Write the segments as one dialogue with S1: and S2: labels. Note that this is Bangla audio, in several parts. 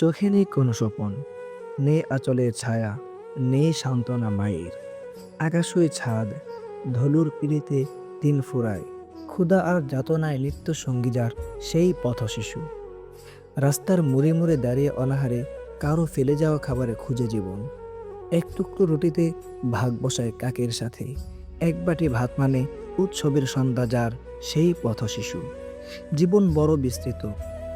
S1: চোখে নেই কোনো স্বপন, নেই আচলের ছায়া, নেই সান্ত্বনা মায়ের। আকাশই ছাদ, ধলুর পিড়িতে দিন ফুরায়, ক্ষুধা আর যাতনায় নিত্য সঙ্গী যার সেই পথ শিশু রাস্তার মুড়ে মুড়ে দাঁড়িয়ে অনাহারে কারও ফেলে যাওয়া খাবারে খুঁজে জীবন। এক টুকরো রুটিতে ভাগ বসায় কাকের সাথে, এক বাটি ভাত মানে উৎসবের সন্ধ্যা যার সেই পথ শিশু জীবন বড় বিস্তৃত,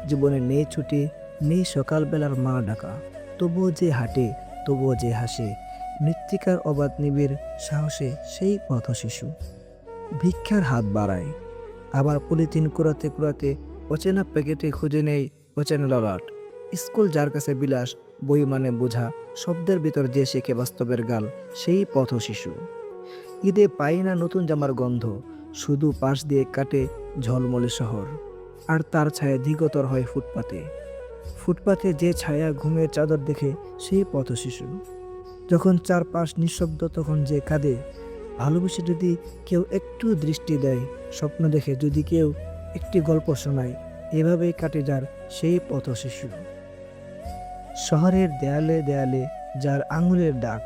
S1: জীবনে নেই ছুটি নেই সকালবেলার মা ডাকা। তবুও যে হাঁটে, তবুও যে হাসে। মৃত্তিকার অবাধ নিবিড় সাহসে সেই পথ শিশু। ভিক্ষার হাত বাড়ায়। আবার পলিথিন কুড়াতে কুড়াতে অচেনা প্যাকেটে খুঁজে নেই অচেনা ললাট। স্কুল যার কাছে বিলাস, বই মানে বোঝা, শব্দের ভিতর যে শেখে বাস্তবের গাল, সেই পথ শিশু। ঈদে পাই না নতুন জামার গন্ধ, শুধু পাশ দিয়ে কাটে ঝলমলে শহর। আর তার ছায়া দিগতর হয় ফুটপাতে। ফুটপাতে যে ছায়া ঘুমের চাদর দেখে সেই পথ শিশু যখন চারপাশ নিঃশব্দ, তখন যে কাঁদে। ভালোবেসে যদি কেউ একটু দৃষ্টি দেয়, স্বপ্ন দেখে যদি কেউ একটি গল্প শোনায়, এভাবেই কাটে যার সেই পথ শিশু শহরের দেয়ালে দেয়ালে যার আঙুলের ডাক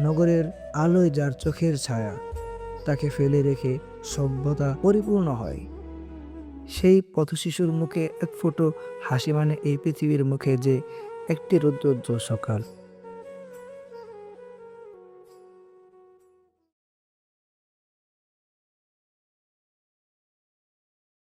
S1: নগরের আলোয় যার চোখের ছায়া, তাকে ফেলে রেখে সভ্যতা পরিপূর্ণ হয়। সেই পথশিশুর মুখে এক ফোটো হাসি মানে এই পৃথিবীর মুখে যে একটি রৌদ্রোজ্জ্বল সকাল।